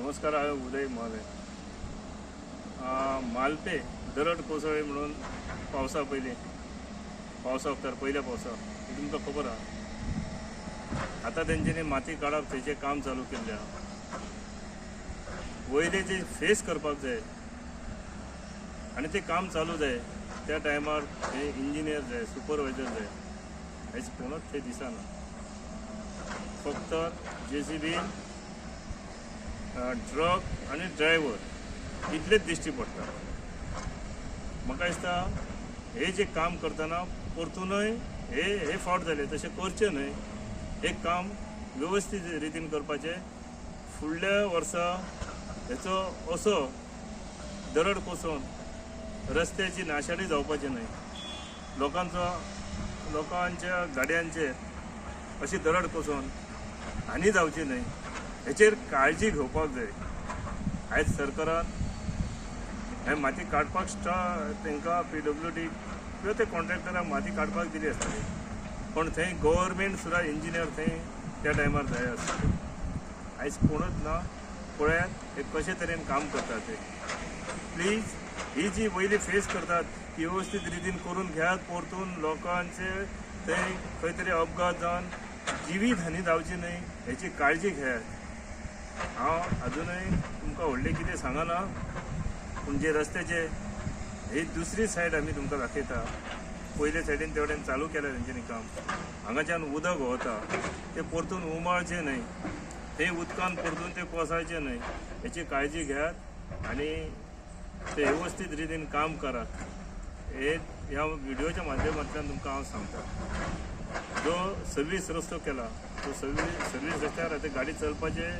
नमस्कार आहे उदय महोदय मालपे दरड कोसळे म्हणून पावसा पयलीं पावसा उपकार पयल्या पावसा. हे तुमकां खबर आहा. आतां तेंच्यांनी माती काडप थंयचें काम चालू केल्लें आहा. वयले जे फेस करपाक जाय. आनी तें काम चालू जाय. त्या टायमार हे इंजिनियर जाय सुपरवायझर जाय. हेच कोणच ते दिसना. फक्त जे सी बी ट्रक आनी ड्रायव्हर इतलेच दिश्टी पडटा म्हाका दिसता हे जे काम करतना परतूनय हे हे फावट जाले तशें करचें न्हय हे काम वेवस्थीत रितीन करपाचें. फुडल्या वर्सा हेचो असो दरड कोसोन रस्त्याची नाशाडी जावपाची न्हय लोकांचो लोकांच्या गाडयांचेर अशी दरड कोसोन हानी जावची न्हय हेचेर काळजी घेवपाक जाय. आयज सरकारान हे माती काडपाक स्टा तांकां पी डब्ल्यू डी किंवा ते कॉन्ट्रॅक्टराक माती काडपाक दिली आसतली. पण थंय गव्हर्मेंट सुद्दां इंजिनियर थंय त्या टायमार जाय आसताले. आयज कोणूच ना पळयात हे कशे तरेन काम करतात ते. प्लीज ही जी वयली फेस करतात ती वेवस्थीत रितीन करून घेयात परतून लोकांचे थंय खंय तरी अपघात जावन जिवीत हानी जावची न्हय हेची काळजी घेयात. हांव अजूनय तुमकां व्हडलें कितें सांगना पूण जे रस्त्याचे ही दुसरी सायड आमी तुमकां दाखयता. पयले सायडीन तेवडेन चालू केल्या तेंच्यांनी काम हांगाच्यान उदक व्हता तें परतून उमाळचें न्हय. ते उदकान परतून ते कोसळचें न्हय. हेची काळजी घेयात आनी ते वेवस्थीत रितीन काम करात. हे ह्या व्हिडिओच्या माध्यमांतल्यान तुमकां हांव सांगता. जो सर्वीस रस्तो केला तो सर्वीस सर्वीस रस्त्यार आतां गाडी चलपाचे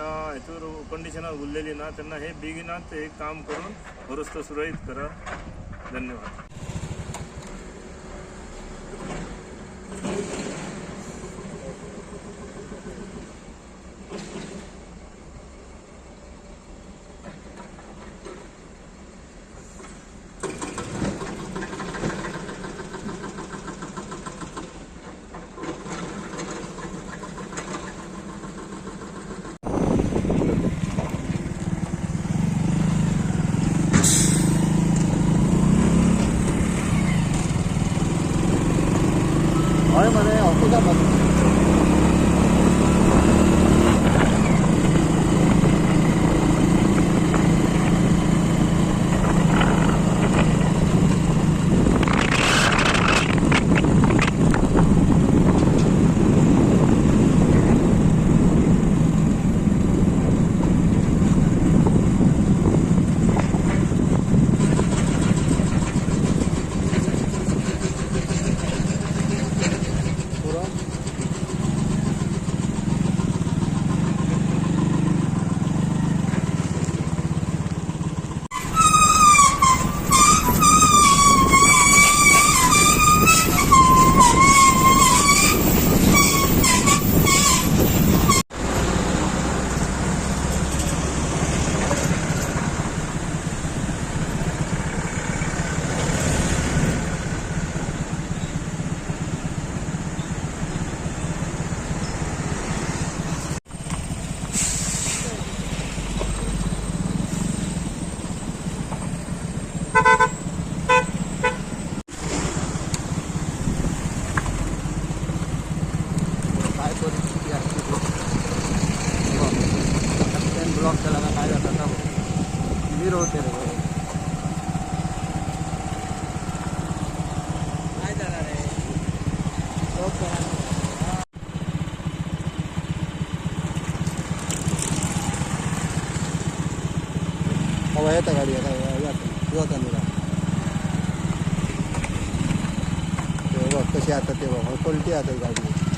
हेतूर कंडिशनार उरलेली ना त्यांना हे बेगिनात हे काम करून हो सुरळीत करा. धन्यवाद. हय मरे क्लिअर होते रे बरोबर. काय जाणार आहे शॉप करा हवा येता गाडी आता येता निघा ते बघ कशी आता ते बघ पलटी आता ही गाडी